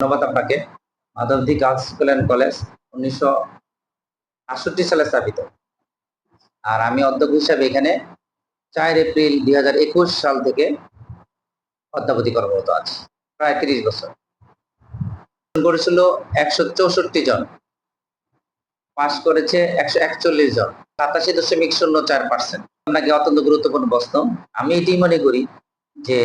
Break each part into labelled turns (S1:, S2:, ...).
S1: ধন্যবাদ আপনাকে। Madhabdi girls school and college উনিশশো আটষট্টি সালে স্থাপিত। আর আমি অধ্যক্ষ হিসাবে এখানে চার এপ্রিল দুই হাজার একুশ সাল থেকে অধ্যাপতি কর্মরত আছি, প্রায় তিরিশ বছর। করেছিল একশো চৌষট্টি জন পাস করেছে একশো একচল্লিশ জন, সাতাশি দশমিক শূন্য চার পার্সেন্ট। আপনাকে অত্যন্ত গুরুত্বপূর্ণ প্রশ্ন। আমি এটি মনে করি যে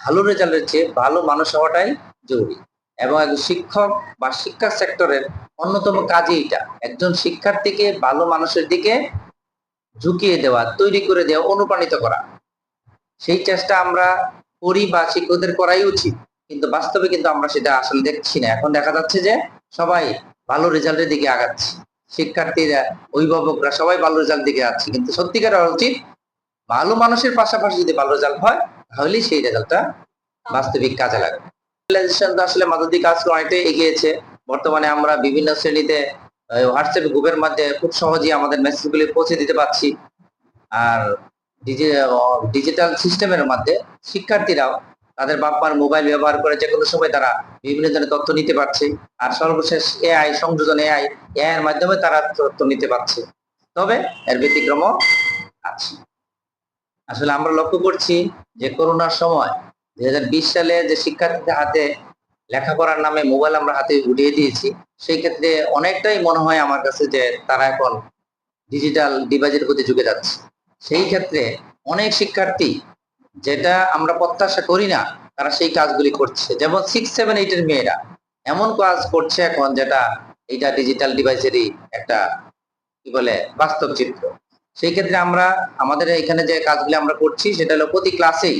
S1: ভালো রেজাল্টের চেয়ে ভালো মানুষ হওয়াটাই জরুরি। এবং একজন শিক্ষক বা শিক্ষা সেক্টরের অন্যতম কাজই এটা। একজন শিক্ষার্থীকে ভালো মানুষের দিকে ঝুঁকিয়ে দেওয়া, তৈরি করে দেওয়া, অনুপ্রাণিত করা। সেই চেষ্টা আমরা করি বা শিক্ষকদের করাই উচিত। কিন্তু বাস্তবে কিন্তু আমরা সেটা আসলে দেখছি না। এখন দেখা যাচ্ছে যে সবাই ভালো রেজাল্টের দিকে আগাচ্ছে। শিক্ষার্থীরা, অভিভাবকরা সবাই ভালো রেজাল্ট দিকে যাচ্ছে। কিন্তু সত্যিকার উচিত ভালো মানুষের পাশাপাশি যদি ভালো রেজাল্ট হয়, তাহলেই সেই রেজাল্টটা বাস্তবিক কাজে লাগে Realization তো আসলে মাদুদি কাজ অনেকটাই এগিয়েছে। বর্তমানে আমরা বিভিন্ন শ্রেণীতে হোয়াটসঅ্যাপ গ্রুপের মধ্যে খুব সহজেই আমাদের মেসেজগুলি পৌঁছে দিতে পারছি। আর ডিজিটাল সিস্টেমের মধ্যে শিক্ষার্থীরাও তাদের বাপ্পার মোবাইল ব্যবহার করে যে কোনো সময় তারা বিভিন্ন ধরনের তথ্য নিতে পারছে। আর সর্বশেষ এআই সংযোজন এআই এআই এর মাধ্যমে তারা তথ্য নিতে পারছে। তবে এর ব্যতিক্রম আছে। আসলে আমরা লক্ষ্য করছি যে করোনার সময় দুই হাজার বিশ সালে যে শিক্ষার্থীদের হাতে লেখাপড়ার নামে মোবাইল আমরা হাতে উঠিয়ে দিয়েছি, সেই ক্ষেত্রে অনেকটাই মনে হয় আমার কাছে যে তারা এখন ডিজিটাল ডিভাইসের প্রতি ঝুঁকে যাচ্ছে। সেই ক্ষেত্রে অনেক শিক্ষার্থী যেটা আমরা প্রত্যাশা করি না, তারা সেই কাজগুলি করছে। যেমন সিক্স সেভেন এইটের মেয়েরা এমন কাজ করছে এখন যেটা এটা ডিজিটাল ডিভাইসেরই একটা কি বলে, বাস্তব চিত্র। সেই ক্ষেত্রে আমরা, আমাদের এখানে যে কাজগুলি আমরা করছি, সেটা হলো প্রতি ক্লাসেই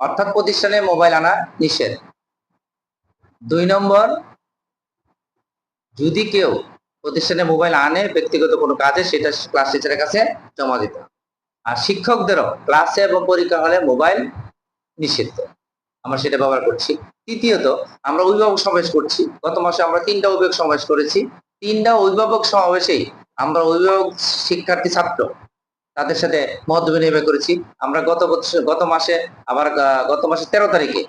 S1: অর্থাৎ প্রতিষ্ঠানে মোবাইল আনা নিষেধ। দুই নম্বর, যদি কেউ প্রতিষ্ঠানে মোবাইল আনে, ব্যক্তিগত কোনো কাজে, সেটা ক্লাস টিচারের কাছে জমা দিতে। আর শিক্ষকদেরও ক্লাসে এবং পরীক্ষা হলে মোবাইল নিষিদ্ধ। আমরা সেটা ব্যবহার করছি। তৃতীয়ত, আমরা অভিভাবক সমাবেশ করছি। গত মাসে আমরা তিনটা অভিভাবক সমাবেশ করেছি। তিনটা অভিভাবক সমাবেশেই আমরা অভিভাবক শিক্ষার্থী ছাত্র তাদের সাথে মত বিনিময় করেছি। আমরা গত বছর গত মাসে আবার গত মাসে তেরো তারিখে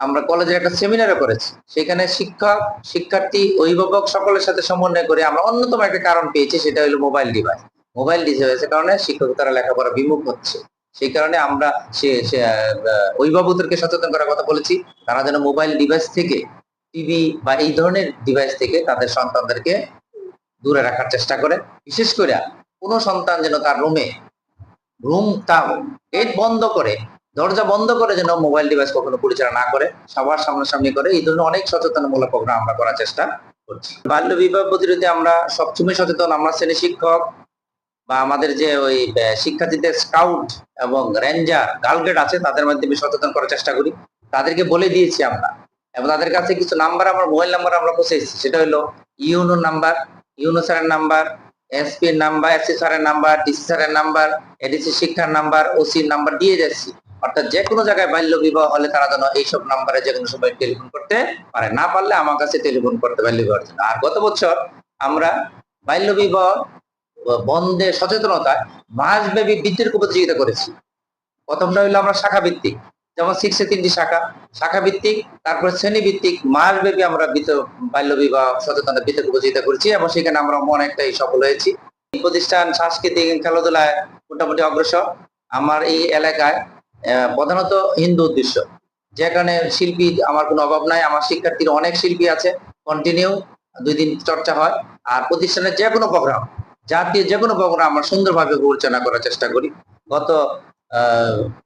S1: আমরা কলেজের একটা সেমিনারও করেছি। সেখানে শিক্ষক, শিক্ষার্থী, অভিভাবক সকলের সাথে সমন্বয় করে আমরা অন্যতম একটা কারণ পেয়েছি, সেটা হলো মোবাইল ডিভাইস মোবাইল ডিভাইসের কারণে শিক্ষক তারা লেখাপড়া বিমুখ হচ্ছে। সেই কারণে আমরা সে অভিভাবকদেরকে সচেতন করার কথা বলেছি। তারা যেন মোবাইল ডিভাইস থেকে টিভি বা এই ধরনের ডিভাইস থেকে তাদের সন্তানদেরকে দূরে রাখার চেষ্টা করে। বিশেষ করে কোনো সন্তান যেন তার রুমে রুম তা গেট বন্ধ করে, দরজা বন্ধ করে যেন মোবাইল ডিভাইস কখনো পরিচালনা না করে, সবার সামনাসামনি করে, এই ধরনের অনেক সচেতনমূলক প্রোগ্রাম আমরা করার চেষ্টা করছি। বাল্য বিবাহ প্রতিরোধে আমরা সবসময় সচেতন, আমরা শ্রেণি শিক্ষক বা আমাদের যে ওই শিক্ষার্থীদের স্কাউট এবং রেঞ্জার গার্লগেট আছে, তাদের মাধ্যমে সচেতন করার চেষ্টা করি। তাদেরকে বলে দিয়েছি আমরা। এবং তাদের কাছে কিছু নাম্বার আমার মোবাইল নাম্বার আমরা পৌঁছেছি সেটা হলো ইউনো নাম্বার ইউনো স্যারের নাম্বার এসপি নাম্বার এসসি স্যারের নাম্বার ডিসি স্যারের নাম্বার এডিসি শিক্ষার নাম্বার ওসি নাম্বার দিয়ে যাচ্ছি। অর্থাৎ যে কোনো জায়গায় বাল্য বিবাহ হলে তারা যেন এইসব নাম্বারে যে কোনো সময় টেলিফোন করতে পারে। না পারলে আমার কাছে টেলিফোন করতে বাল্য বিবাহের জন্য আর গত বছর আমরা বাল্য বিবাহ বন্ধে সচেতনতায় মাসব্যাপী বিতর্ক প্রতিযোগিতা করেছি। প্রথমটা হইল আমরা শাখা ভিত্তিক যেমন সিক্সে তিনটি শাখা শাখা ভিত্তিক তারপর শ্রেণি ভিত্তিক মাসব্যাপী আমরা বাল্য বিবাহ সচেতনতা বিতর্ক প্রতিযোগিতা করেছি এবং সেখানে আমরা অনেকটাই সফল হয়েছি। প্রতিষ্ঠান সাংস্কৃতিক খেলাধুলায় মোটামুটি অগ্রসর। আমার এই এলাকায় প্রধানত হিন্দু উদ্দেশ্য। যেখানে শিল্পী আমার কোনো অভাব নাই, আমার শিক্ষার্থীর অনেক শিল্পী আছে কন্টিনিউ দুই দিন চর্চা হয়। আর প্রতিষ্ঠানের যে কোনো প্রোগ্রাম জাতীয় যে কোনো প্রোগ্রাম আমরা সুন্দরভাবে পরিচালনা করার চেষ্টা করি। গত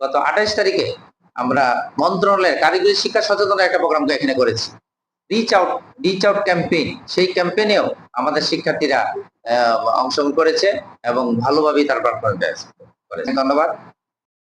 S1: গত আঠাইশ তারিখে আমরা মন্ত্রণালয়ের কারিগরি শিক্ষা সচেতন একটা প্রোগ্রাম এখানে করেছি। Reach out reach out campaign সেই ক্যাম্পেইনেও আমাদের শিক্ষার্থীরা অংশগ্রহণ করেছে এবং ভালোভাবেই তার পারফরমেন্স করেছে। ধন্যবাদ।